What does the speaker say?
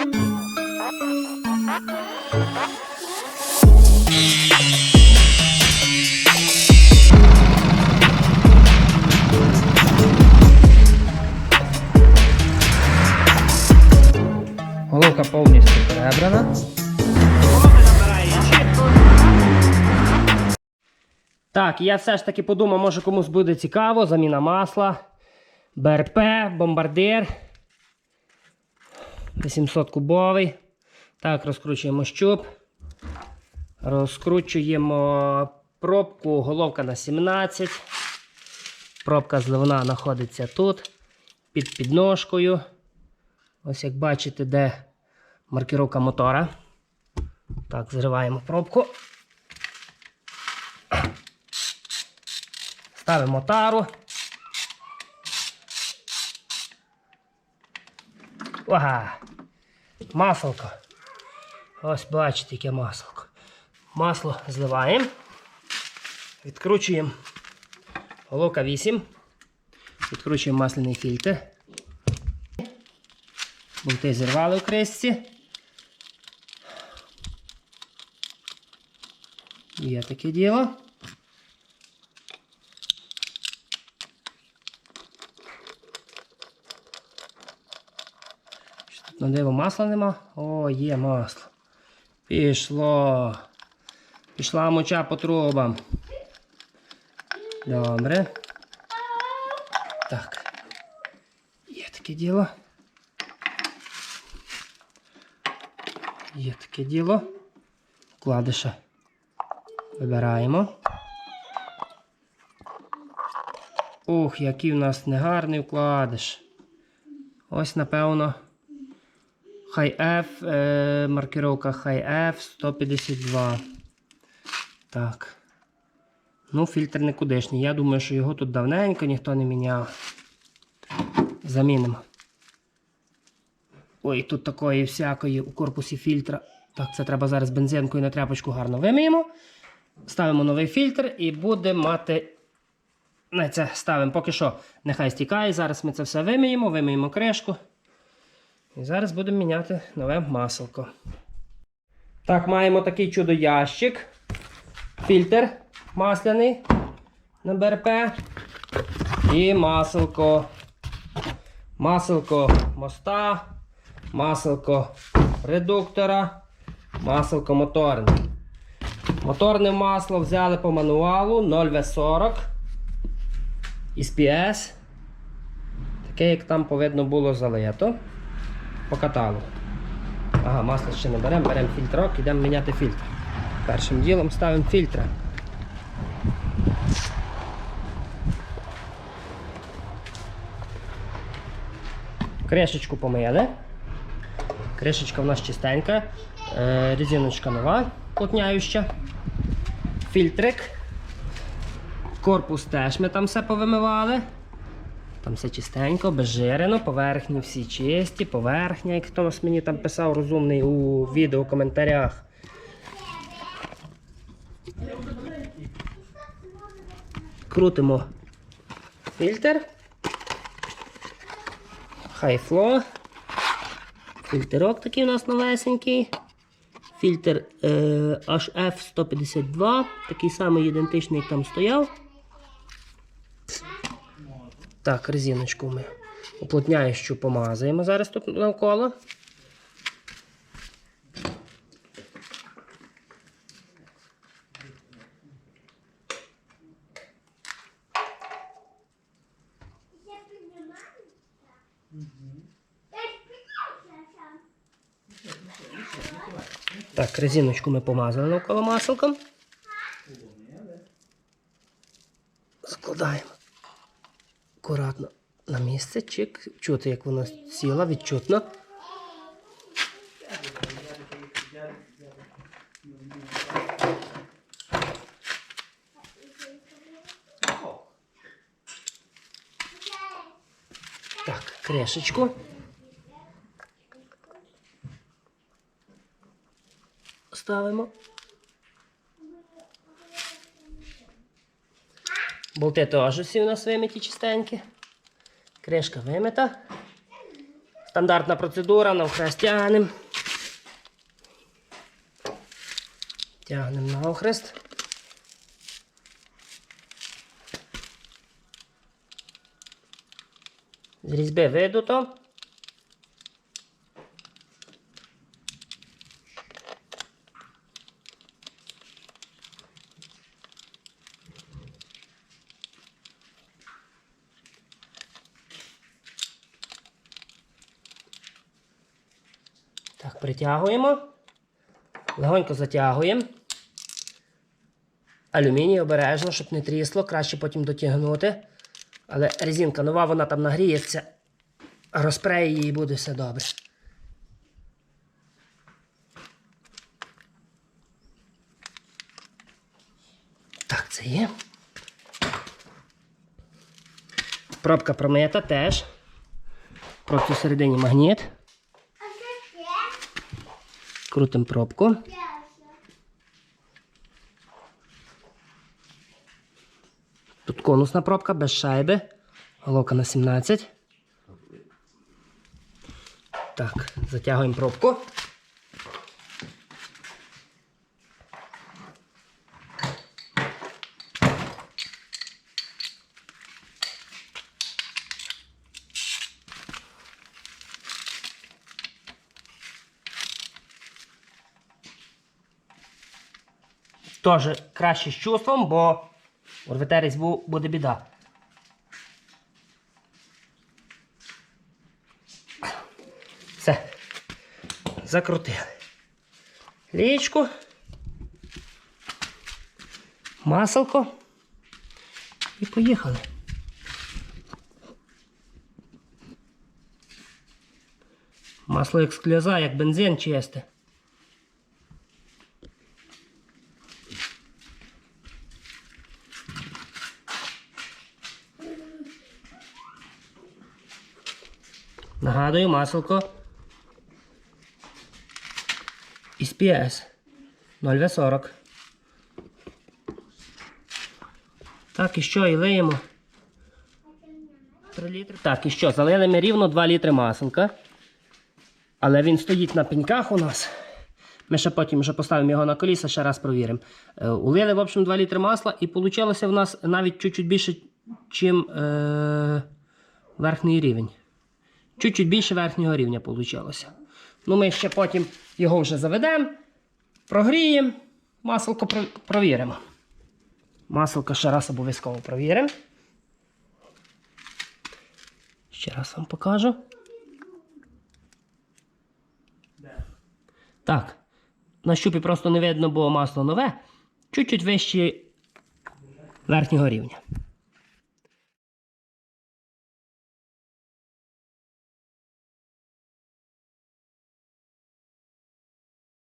Головка повністю перебрана. Так, я все ж таки подумав, може комусь буде цікаво. Заміна масла. БРП, бомбардир. 800 кубовий. Так, розкручуємо щуп. Розкручуємо пробку, головка на 17. Пробка зливна знаходиться тут, під підножкою. Ось як бачите, де маркировка мотора. Так, зриваємо пробку. Ставимо тару. Ага. Масло. Ось бачите, яке масло. Масло зливаємо. Відкручуємо головка 8. Відкручуємо масляний фільтр. Болти зірвали у крисці. Є таке діло. На диво масла нема? О, є масло. Пішло. Пішла моча по трубам. Добре. Так. Є таке діло. Є таке діло. Вкладиша. Вибираємо. Ух, який в нас негарний вкладиш. Ось, напевно. Хай F, е, маркировка Хай F 152. Так. Ну, фільтр никудишній. Я думаю, що його тут давненько ніхто не міняв. Замінимо. Ой, тут такої всякої у корпусі фільтра. Так, це треба зараз бензинкою на тряпочку гарно вимиємо. Ставимо новий фільтр і будемо мати. Не, це ставимо поки що, нехай стікає. Зараз ми це все вимиємо, вимиємо кришку. І зараз будемо міняти нове маселко. Так, маємо такий чудо-ящик. Фільтр масляний на БРП. І маселко. Маселко моста, маселко редуктора, маселко моторне. Моторне масло взяли по мануалу 0В40 із. Таке, як там повинно було залито. По. Ага, масло ще не беремо, беремо фільтрок, йдемо міняти фільтр. Першим ділом ставимо фільтр. Кришечку помили. Кришечка в нас чистенька. Е, резиночка нова, плотняюща. Фільтрик. Корпус теж ми там все повимивали. Там все чистенько, безжирено, поверхні всі чисті, поверхня, як хтось мені там писав розумний у відео коментарях. Крутимо фільтр. Хайфло. Фільтрок такий у нас новесенький. Фільтр е, HF152, такий самий ідентичний, як там стояв. Так, резиночку ми уплотняючу помазуємо зараз тут навколо. Так, резиночку ми помазали навколо маселком. Акуратно на місце, чик, чути, як воно сіла, відчутно. Так, кришечку. Ставимо. Болти теж усі у нас вимиті чистенькі. Кришка вимита. стандартна процедура, навхрест тягнемо. Тягнемо навхрест. З різьби видуто. Так, притягуємо. Легонько затягуємо. Алюміній обережно, щоб не трісло, краще потім дотягнути. Але резинка нова, вона там нагріється, розпреє її і буде все добре. Так, це є. Пробка промита теж. Пробці всередині магніт. Крутим пробку. Тут конусна пробка без шайби. Головка на 17. Так, затягуємо пробку. Теж краще з чувством, бо урвете різьбу буде біда. Все. Закрутили. Лічку. Маселко. І поїхали. Масло як скляза, як бензин чисте. Нагадую, маселко PS 0В40. Так, і що, і лиємо. 3 літри. Так, і що, залили ми рівно 2 літри маселка. Але він стоїть на пеньках у нас. Ми ще потім вже поставимо його на коліса, ще раз провіримо. Е, улили, в общем, 2 літри масла і вийшло в нас навіть чуть-чуть більше, ніж е, верхній рівень. Чуть-чуть більше верхнього рівня вийшло. Ну, ми ще потім його вже заведемо, прогріємо, маселко про- провіримо. Маселко ще раз обов'язково провіримо. Ще раз вам покажу. Так. На щупі просто не видно, бо масло нове. Чуть-чуть вище верхнього рівня.